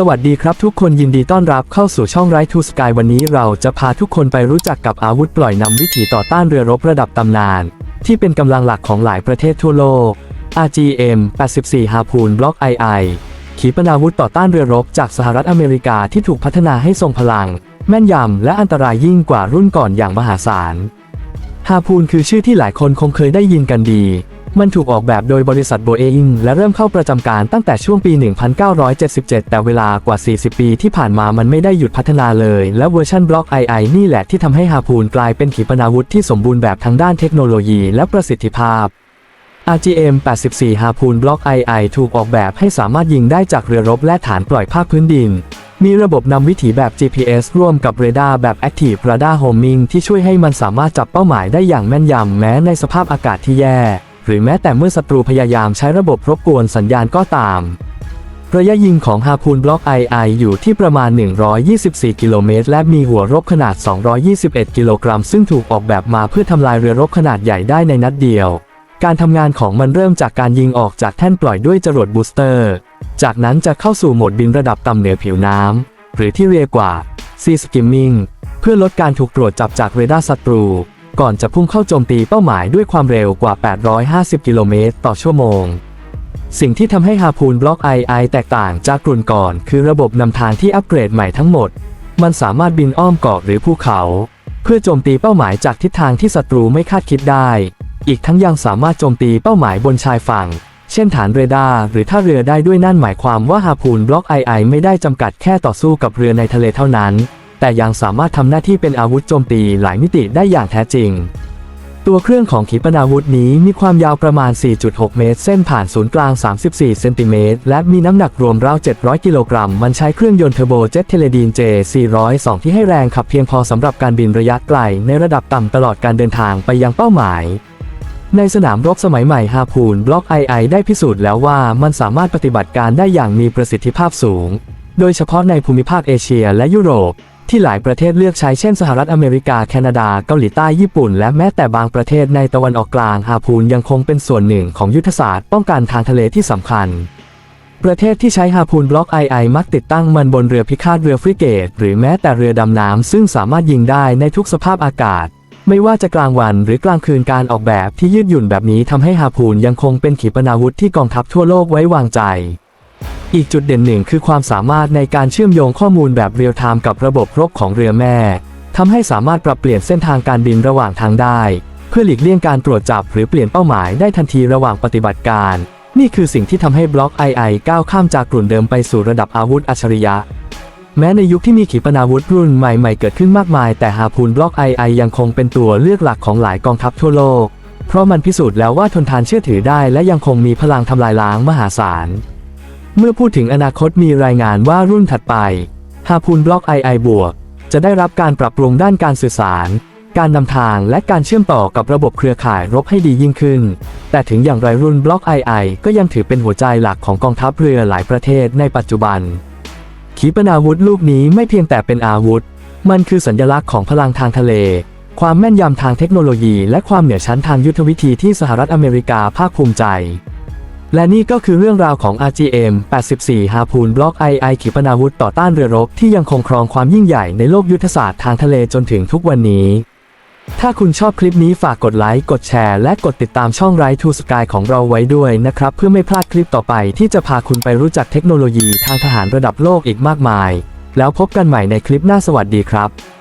สวัสดีครับทุกคนยินดีต้อนรับเข้าสู่ช่องไรทูสกายวันนี้เราจะพาทุกคนไปรู้จักกับอาวุธปล่อยนำวิถีต่อต้านเรือรบระดับตำนาน ที่เป็นกำลังหลักของหลายประเทศทั่วโลก RGM 84 Harpoon Block II ขีปนาวุธต่อต้านเรือรบจากสหรัฐอเมริกาที่ถูกพัฒนาให้ทรงพลัง แม่นยำและอันตรายยิ่งกว่ารุ่นก่อนอย่างมหาศาลฮาพูนคือชื่อที่หลายคนคงเคยได้ยินกันดี มันถูกออกแบบโดยบริษัทโบเองและเริ่มเข้าประจำการตั้งแต่ช่วงปี 1977 แต่เวลากว่า 40 ปีที่ผ่านมามันไม่ได้หยุดพัฒนาเลย และเวอร์ชันบล็อก II นี่แหละที่ทำให้ฮาพูนกลายเป็นขีปนาวุธที่สมบูรณ์แบบทั้งด้านเทคโนโลยีและประสิทธิภาพ RGM 84 Harpoon Block II ถูกออกแบบให้สามารถยิงได้จากเรือรบและฐานปล่อยภาคพื้นดิน มีระบบนำวิถีแบบ GPS ร่วมกับเรดาร์แบบ Active Radar Homing ที่ช่วยให้มันสามารถจับเป้าหมายได้อย่างแม่นยำแม้ในสภาพอากาศที่แย่ หรือแม้แต่เมื่อศัตรูพยายามใช้ระบบรบกวนสัญญาณก็ตาม ระยะยิงของ Harpoon Block II อยู่ที่ประมาณ 124 กิโลเมตร และมีหัวรบขนาด 221 กิโลกรัม ซึ่งถูกออกแบบมาเพื่อทำลายเรือรบขนาดใหญ่ได้ในนัดเดียว การทำงานของมันเริ่มจากการยิงออกจากแท่นปล่อยด้วยจรวดบูสเตอร์ จากนั้นจะเข้าสู่โหมดบินระดับต่ำเหนือผิวน้ำหรือที่เรียกว่า Sea Skimming เพื่อลดการถูกตรวจจับจากเรดาร์ศัตรู ก่อนจะพุ่งเข้าโจมตีเป้าหมายด้วยความเร็วกว่า 850 กิโลเมตรต่อชั่วโมง สิ่งที่ทำให้ฮาพูนบล็อก II แตกต่างจากกลุ่นก่อน คือระบบนำทางที่อัปเกรดใหม่ทั้งหมด มันสามารถบินอ้อมเกาะหรือภูเขา เพื่อโจมตีเป้าหมายจากทิศทางที่ศัตรูไม่คาดคิดได้ อีกทั้งยังสามารถโจมตีเป้าหมายบนชายฝั่งเช่นฐานเรดาร์หรือท่าเรือได้ด้วยนั่นหมายความว่าฮาพูนบล็อก II ไม่ได้จำกัดแค่ต่อสู้กับเรือในทะเลเท่านั้น แต่ยังสามารถทำหน้าที่เป็นอาวุธโจมตีหลายมิติได้อย่างแท้จริง ตัวเครื่องของขีปนาวุธนี้มีความยาวประมาณ 4.6 เมตร เส้นผ่านศูนย์กลาง 34 เซนติเมตร และมีน้ำหนักรวมราว 700 กิโลกรัม มันใช้เครื่องยนต์เทอร์โบเจ็ตเทเลดีน J402 ที่ให้แรงขับเพียงพอสำหรับการบินระยะไกล ในระดับต่ำตลอดการเดินทางไปยังเป้าหมายในสนามรบสมัยใหม่ฮาพูนบล็อก II ได้พิสูจน์แล้วว่ามันสามารถปฏิบัติการได้อย่างมีประสิทธิภาพสูง โดยเฉพาะในภูมิภาคเอเชียและยุโรป ที่หลายประเทศเลือกใช้เช่นสหรัฐอเมริกา แคนาดา เกาหลีใต้ ญี่ปุ่น และแม้แต่บางประเทศในตะวันออกกลางฮาพูนยังคงเป็นส่วนหนึ่งของยุทธศาสตร์ป้องกันทางทะเลที่สำคัญ ประเทศที่ใช้ฮาพูนบล็อก II มักติดตั้งมันบนเรือพิฆาตเรือฟริเกต หรือแม้แต่เรือดำน้ำซึ่งสามารถยิงได้ในทุกสภาพอากาศ ไม่ว่าจะกลางวันหรือกลางคืนการออกแบบที่ยืดหยุ่นแบบนี้ทำให้ฮาพูนยังคงเป็นขีปนาวุธที่กองทัพทั่วโลกไว้วางใจ อีกจุดเด่นหนึ่งคือความสามารถในการเชื่อมโยงข้อมูลแบบเรียลไทม์กับระบบรบของเรือแม่ทำให้สามารถปรับเปลี่ยนเส้นทางการบินระหว่างทางได้ เพื่อหลีกเลี่ยงการตรวจจับหรือเปลี่ยนเป้าหมายได้ทันทีระหว่างปฏิบัติการ นี่คือสิ่งที่ทำให้บล็อก II ก้าวข้ามจากกลุ่นเดิมไปสู่ระดับอาวุธอัจฉริยะ แม้ในยุคที่มีขีปนาวุธรุ่นใหม่ๆ เกิดขึ้นมากมาย แต่ฮาพูนบล็อก II ยังคงเป็นตัวเลือกหลักของหลายกองทัพทั่วโลก เพราะมันพิสูจน์แล้วว่าทนทานเชื่อถือได้ และยังคงมีพลังทำลายล้างมหาศาล เมื่อพูดถึงอนาคตมีรายงานว่ารุ่นถัดไปฮาพูนบล็อก II บวกจะได้รับการปรับปรุงด้านการสื่อสาร การนำทางและการเชื่อมต่อกับระบบเครือข่ายรบให้ดียิ่งขึ้น แต่ถึงอย่างไรรุ่นบล็อก II ก็ยังถือเป็นหัวใจหลักของกองทัพเรือหลายประเทศในปัจจุบัน ขีปนาวุธลูกนี้ไม่เพียงแต่เป็นอาวุธ มันคือสัญลักษณ์ของพลังทางทะเล ความแม่นยำทางเทคโนโลยี และความเหนือชั้นทางยุทธวิธีที่สหรัฐอเมริกาภาคภูมิใจ และนี่ก็คือเรื่องราวของ RGM 84 Harpoon Block II ขีปนาวุธต่อต้านเรือรบที่ยังคงครองความยิ่งใหญ่ในโลกยุทธศาสตร์ทางทะเลจนถึงทุกวันนี้ ถ้าคุณชอบคลิปนี้ฝากกดไลค์ กดแชร์ และกดติดตามช่อง Right to Sky ของเราไว้ด้วยนะครับ เพื่อไม่พลาดคลิปต่อไปที่จะพาคุณไปรู้จักเทคโนโลยีทางทหารระดับโลกอีกมากมาย แล้วพบกันใหม่ในคลิปหน้าสวัสดีครับ